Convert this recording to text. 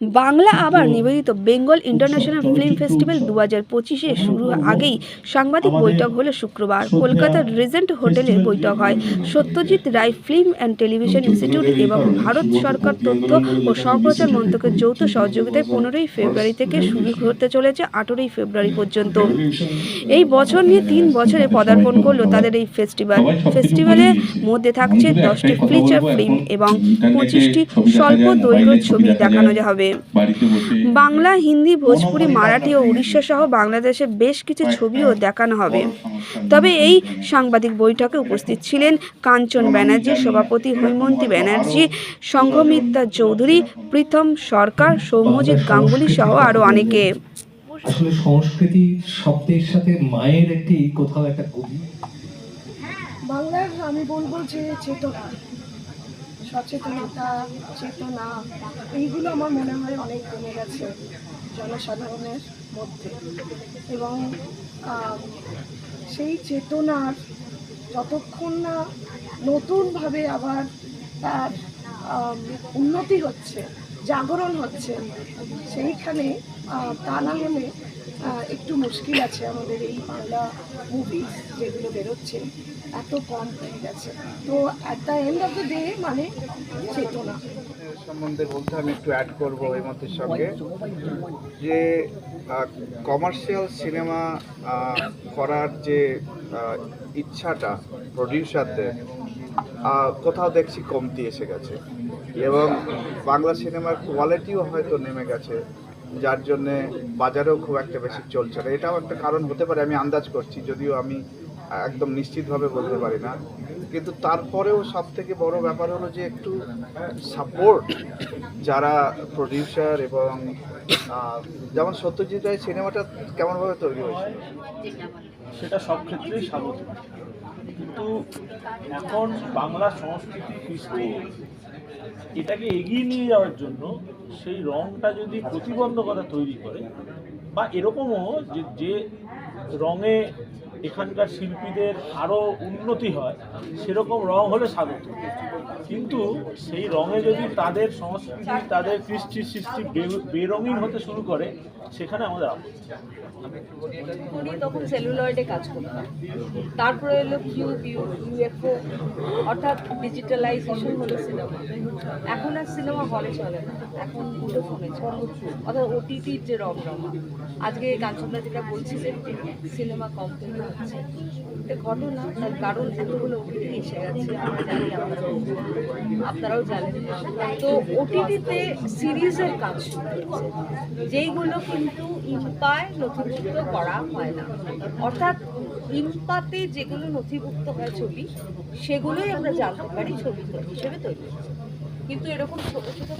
বাংলা আবার নিবেদিত Bengal international film festival দু হাজার পঁচিশে শুরু আগেই সাংবাদিক বৈঠক হলো শুক্রবার। কলকাতার রিজেন্ট হোটেলে বৈঠক হয়। Satyajit Ray film and television institute এবং ভারত সরকার তথ্য ও সম্প্রচার মন্ত্রকের যৌথ সহযোগিতায় পনেরোই ফেব্রুয়ারি থেকে শুরু হতে চলেছে আঠেরোই ফেব্রুয়ারি পর্যন্ত। এই বছর নিয়ে তিন বছরে পদার্পণ করল তাদের এই ফেস্টিভ্যাল। ফেস্টিভ্যালের মধ্যে থাকছে দশটি ফিচার ফিল্ম এবং পঁচিশটি স্বল্প দৈর্ঘ্য ছবি দেখানো হবে। বাংলা হিন্দি ভোজপুরি মারাঠি ও উড়িষ্যা সহ বাংলাদেশে বেশ কিছু ছবিও দেখানো হবে। তবে এই সাংবাদিক বৈঠকে উপস্থিত ছিলেন কাঞ্চন ব্যানার্জি সভাপতি হৈমন্তী ব্যানার্জি সংঘমিত্রা চৌধুরী প্রীতম সরকার সৌম্যজিৎ গাঙ্গুলি সহ আরও অনেকে। আসলে সংস্কৃতি শব্দের সাথে মায়ের একটি কোথাও একটা গভীর বাংলার আমি বলব যে চেতনা সচেতনতা, চেতনা, এইগুলো আমার মনে হয় অনেক কমে গেছে জনসাধারণের মধ্যে। এবং সেই চেতনার যতক্ষণ না নতুনভাবে আবার তার উন্নতি হচ্ছে, জাগরণ হচ্ছে, সেইখানে তা না হলে একটু মুশকিল আছে আমাদের এই বাংলা মুভি যেগুলো বেরোচ্ছে, এত কম হয়ে গেছে। তো at the end of the day মানে চেতনা। সম্বন্ধে বলতে আমি একটু অ্যাড করব এই মতের সঙ্গে। যে কমার্শিয়াল সিনেমা করার যে ইচ্ছাটা প্রডিউসারদের কোথাও দেখছি কমতি এসে গেছে। এবং বাংলা সিনেমার কোয়ালিটিও হয়তো নেমে গেছে। যার জন্যে বাজারেও খুব একটা বেশি চলছে না। এটাও একটা কারণ হতে পারে, আমি আন্দাজ করছি, যদিও আমি একদম নিশ্চিতভাবে বলতে পারি না। কিন্তু তারপরেও সব থেকে বড় ব্যাপার হলো যে একটু সাপোর্ট যারা প্রডিউসার এবং যেমন সত্যজিৎ রায় সিনেমাটা কেমনভাবে তৈরি হয়েছিল সেটা সব ক্ষেত্রেই স্বাগত কিন্তু এখন বাংলা সংস্কৃতি কৃষ্টি এটাকে এগিয়ে নিয়ে যাওয়ার জন্য সেই রংটা যদি প্রতিবন্ধকতা তৈরি করে, বা এরকমও যে যে রঙে এখানকার শিল্পীদের আরও উন্নতি হয়, সেরকম রং হলে স্বাগত। কিন্তু সেই রঙে যদি তাদের সংস্কৃতি, তাদের কৃষ্টি সৃষ্টি বেরঙিন হতে শুরু করে, সেখানে আমাদের উনি তখন সেলুলয়েডে কাজ করতাম তারপরে এলো কিউব ইউএফও অর্থাৎ ডিজিটালাইজেশন হলো সিনেমা। এখন আর সিনেমা হলে চলে না। এখন দুটো ফোনে অর্থাৎ ওটিটির যে রং রমরমা আজকে কাঞ্চনদা যেটা বলছিলেন সিনেমা কম তৈরি হচ্ছে এটা ঘটনা, তার কারণ এতগুলো ওটিটি এসে গেছে, আমরা জানি, আপনারাও আপনারাও জানেন। তো ওটিটিতে সিরিজের কাজ যেইগুলো কিন্তু ইম্পায় নথিভুক্ত করা হয় না। অর্থাৎ ইম্পাতে যেগুলো নথিভুক্ত হয় ছবি, সেগুলোই আমরা জানতে পারি, ছবি হিসেবে তৈরি কিন্তু এরকম ছোট ছোট